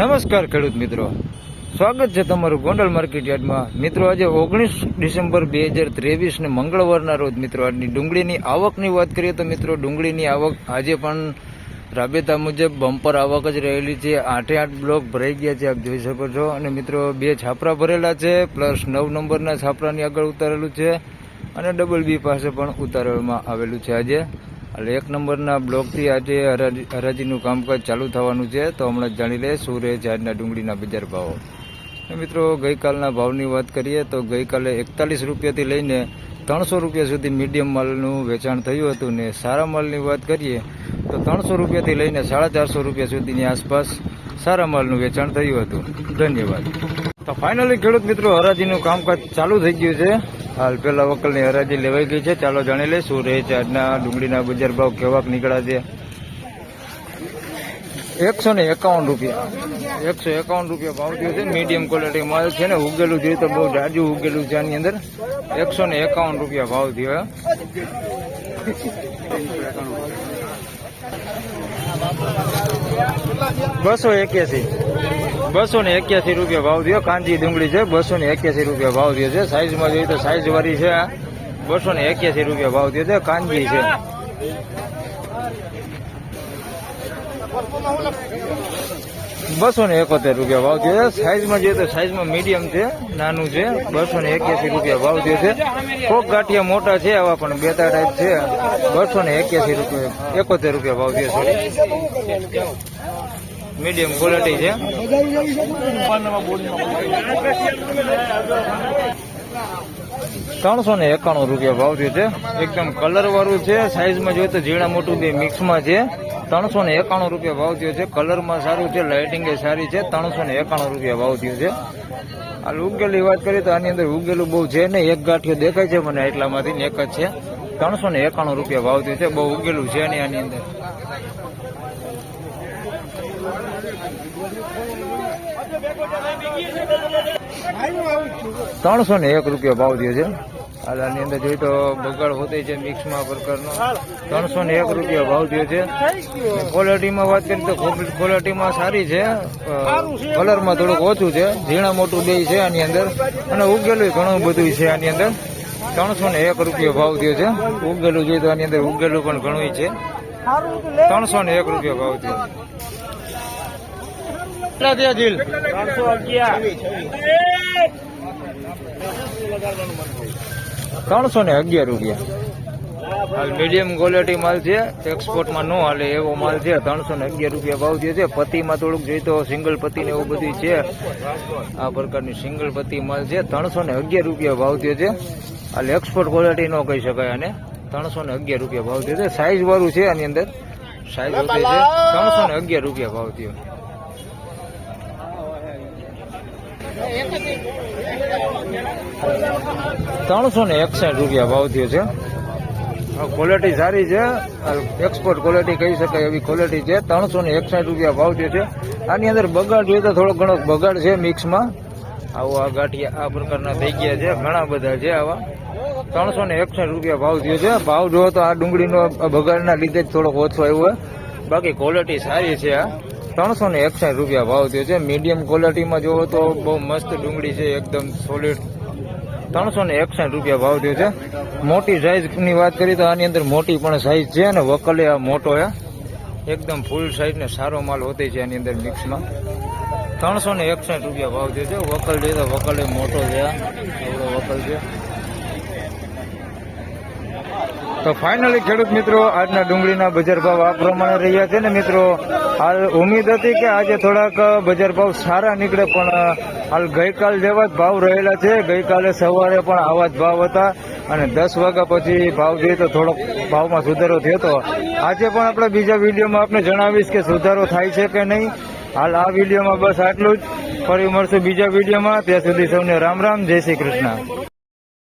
નમસ્કાર ખેડૂત મિત્રો. સ્વાગત છે તમારું ગોંડલ માર્કેટ યાર્ડમાં. મિત્રો, આજે ઓગણીસ ડિસેમ્બર બે હજાર ત્રેવીસને મંગળવારના રોજ મિત્રો, આજની ડુંગળીની આવકની વાત કરીએ તો મિત્રો, ડુંગળીની આવક આજે પણ રાબેતા મુજબ બમ્પર આવક જ રહેલી છે. આઠે આઠ બ્લોક ભરાઈ ગયા છે, આપ જોઈ શકો છો. અને મિત્રો, બે છાપરા ભરેલા છે, પ્લસ નવ નંબરના છાપરાની આગળ ઉતારેલું છે અને ડબલ બી પાસે પણ ઉતારવામાં આવેલું છે આજે. એટલે એક નંબરના બ્લોકથી આજે હરાજી હરાજીનું કામકાજ ચાલુ થવાનું છે, તો હમણાં જાણી લે શું રહે ડુંગળીના બજાર ભાવો. મિત્રો, ગઈકાલના ભાવની વાત કરીએ તો ગઈકાલે એકતાલીસ રૂપિયાથી લઈને ત્રણસો રૂપિયા સુધી મીડિયમ માલનું વેચાણ થયું હતું ને સારા માલની વાત કરીએ તો ત્રણસો રૂપિયાથી લઈને સાડા ચારસો રૂપિયા સુધીની આસપાસ સારા માલનું વેચાણ થયું હતું. ધન્યવાદ. તો ફાઇનલી ખેડૂત મિત્રો, હરાજીનું કામકાજ ચાલુ થઈ ગયું છે. હાલ પેલા વકલની હરાજી લેવાઈ ગઈ છે. ચાલો જાણી લે શું રહે છે આજના ડુંગળીના બજાર ભાવ કેવાક નીકળ્યા છે. એકસો ને એકાવન રૂપિયા. એકસો એકાવન રૂપિયા ભાવ થયો છે. મીડિયમ ક્વોલિટી માલ છે ને, ઉગેલું જોઈએ તો બહુ જાજુ ઉગેલું છે આની અંદર. એકસો ને એકાવન રૂપિયા ભાવ થયો. બસો એક્યાસી. બસો ને એક્યાસી રૂપિયા ભાવ થયો કાંજી ડુંગળી છે બસો ને એક્યાસી રૂપિયા ભાવ થયો છે. સાઈઝમાં જોઈએ તો સાઈઝ વાળી છે બસો ને એક્યાસી રૂપિયા ભાવ થયો છે. કાંજી છે. બસો ને એકોતેર રૂપિયા ભાવ થયો છે. સાઈઝમાં જોઈએ તો સાઈઝમાં મીડિયમ છે, નાનું છે. બસો ને એક્યાસી રૂપિયા ભાવ થયો છે. કોક ગાંઠિયા મોટા છે, આવા પણ બે ત્રણ ટાઈપ છે. બસો ને એક્યાસી રૂપિયા, એકોતેર રૂપિયા ભાવ થયો છે. મીડિયમ ક્વોલિટી છે. ત્રણસો ને એકાણું રૂપિયા ભાવ થયો છે. એકદમ કલર વાળું છે. સાઈઝમાં જોઈએ તો ઝીણા મોટું બે મિક્સમાં છે. ત્રણસો ને એકાણું રૂપિયા ભાવ થયો છે. કલરમાં સારું છે. લાઇટિંગ એ સારી છે. ત્રણસો ને એકાણું રૂપિયા ભાવ થયો છે. આ ઉગેલી વાત કરીએ તો આની અંદર ઉગેલું બહુ છે ને એક ગાંઠિયો દેખાય છે મને એટલામાંથી ને એક જ છે. ત્રણસો ને એકાણું રૂપિયા ભાવ થયો છે. બહુ ઉગેલું છે નહીં આની અંદર. ત્રણસો ને એક રૂપિયા ભાવ થયો છે. આની અંદર જોઈએ તો બગાડ હોતે છે મિક્સમાં પ્રકારનો ત્રણસો ને એક રૂપિયા ભાવ થયો છે. ક્વોલિટીમાં વાત કરીએ તો ક્વોલિટીમાં સારી છે. કલરમાં થોડુંક ઓછું છે. ઝીણા મોટું બે છે આની અંદર. અને ઉગેલું ઘણું બધું છે આની અંદર. ત્રણસો ને એક રૂપિયા ભાવ થયો છે. ઉગેલું જોઈએ તો આની અંદર ઉગેલું પણ ઘણું છે. ત્રણસો ને એક રૂપિયા ભાવ થયો કેટલા થયા જીલ ત્રણસો અગિયાર. ત્રણસો ને અગિયાર રૂપિયા. હાલ મીડિયમ ક્વોલિટી માલ છે એક્સપોર્ટમાં ન હાલે એવો માલ છે ત્રણસો ને અગિયાર રૂપિયા ભાવ જે છે પતિમાં થોડુંક જોઈએ તો સિંગલ પતિ ને એવું બધું છે. આ પ્રકારની સિંગલ પતિ માલ છે ત્રણસો ને અગિયાર રૂપિયા ભાવ થયો છે હાલ એક્સપોર્ટ ક્વોલિટી ન કહી શકાય અને ત્રણસો ને અગિયાર રૂપિયા ભાવ થયો છે સાઈઝ વાળું છે આની અંદર. સાઈઝ હોતી છે ત્રણસો ને અગિયાર રૂપિયા ભાવ થયો. ત્રણસો ને એકસઠ રૂપિયા ભાવ થયો છે. ક્વોલિટી સારી છે. એક્સપોર્ટ ક્વોલિટી કહી શકાય એવી ક્વોલિટી છે. ત્રણસો ને એકસઠ રૂપિયા ભાવ થયો છે. આની અંદર બગાડ જોઈએ તો થોડો ઘણો બગાડ છે મિક્સમાં. આવો આ ગાંઠિયા આ પ્રકારના થઈ ગયા છે. ઘણા બધા છે આવા. ત્રણસો ને એકસઠ રૂપિયા ભાવ થયો છે. ભાવ જોવો તો આ ડુંગળીનો બગાડના લીધે જ થોડોક ઓછો આવ્યો બાકી ક્વોલિટી સારી છે આ. ત્રણસો ને એકસઠ રૂપિયા ભાવ થયો છે. મીડિયમ ક્વોલિટીમાં જોવો તો બહુ મસ્ત ડુંગળી છે, એકદમ સોલિડ ત્રણસો ને એકસઠ રૂપિયા ભાવ થયો છે. મોટી સાઈઝની વાત કરીએ તો આની અંદર મોટી પણ સાઈઝ છે અને વકલે આ મોટો છે એકદમ ફૂલ સાઈઝ ને સારો માલ હોતે છે આની અંદર મિક્સમાં ત્રણસો ને એકસઠ રૂપિયા ભાવ થયો છે. વકલ જોઈએ તો વકલે મોટો છે. આ એવડો વકલ છે. તો ફાઇનલી ખેડૂત મિત્રો, આજના ડુંગળીના બજાર ભાવ આ પ્રમાણે રહ્યા છે ને મિત્રો, હાલ ઉમ્મીદ હતી કે આજે થોડાક બજાર ભાવ સારા નીકળે, પણ હાલ ગઈકાલ જેવા જ ભાવ રહેલા છે. ગઈકાલે સવારે પણ આવા જ ભાવ હતા અને દસ વાગ્યા પછી ભાવ જોઈએ તો થોડોક ભાવમાં સુધારો થયો હતો આજે પણ આપણે બીજા વિડીયોમાં આપને જણાવીશ કે સુધારો થાય છે કે નહીં. હાલ આ વિડીયોમાં બસ આટલું જ. ફરી મળશું બીજા વિડીયોમાં. ત્યાં સુધી સૌને રામ રામ. જય શ્રી કૃષ્ણ.